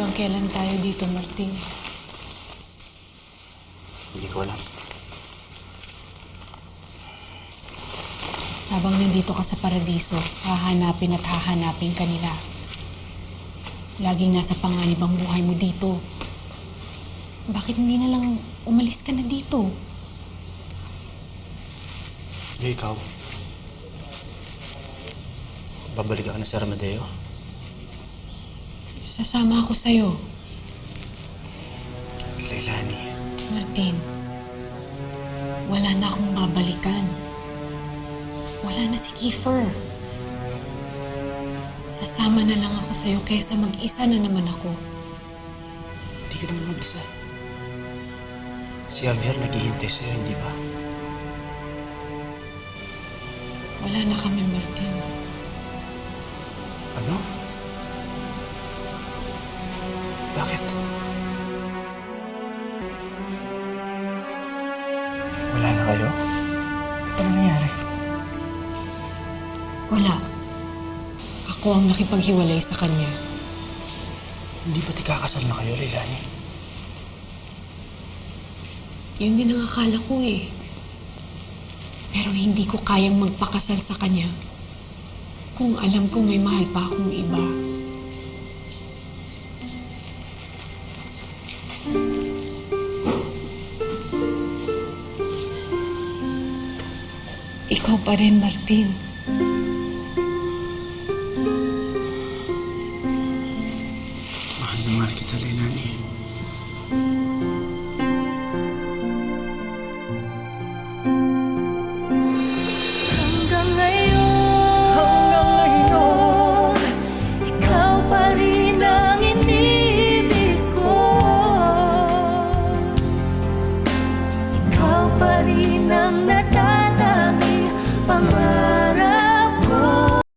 Hanggang kailan tayo dito, Martin? Hindi ko alam. Habang nandito ka sa paradiso, hahanapin at hahanapin ka nila. Laging nasa panganib ang buhay mo dito. Bakit hindi na lang umalis ka na dito? Eh, ikaw. Babalik ka na sa Ramadeo? Sasama ako sa'yo, Leilani. Martin. Wala na akong babalikan. Wala na si Kiefer. Sasama na lang ako sa'yo kaysa mag-isa na naman ako. Hindi ka naman mag-isa. Si Javier naghihintay sa'yo, hindi ba? Wala na kami, Martin. Ano? Bakit? Wala na kayo? Ba't ano nangyari? Wala. Ako ang nakipaghiwalay sa kanya. Hindi ba't ikakasal na kayo, Leilani? Yun din ang akala ko eh. Pero hindi ko kayang magpakasal sa kanya kung alam kong may mahal pa akong iba. Ikaw pa rin, Martin. Mahal na mahal kita, Leilani. Hanggang ngayon, hanggang ngayon, ikaw pa rin ang inibig ko. Ikaw pa rin ang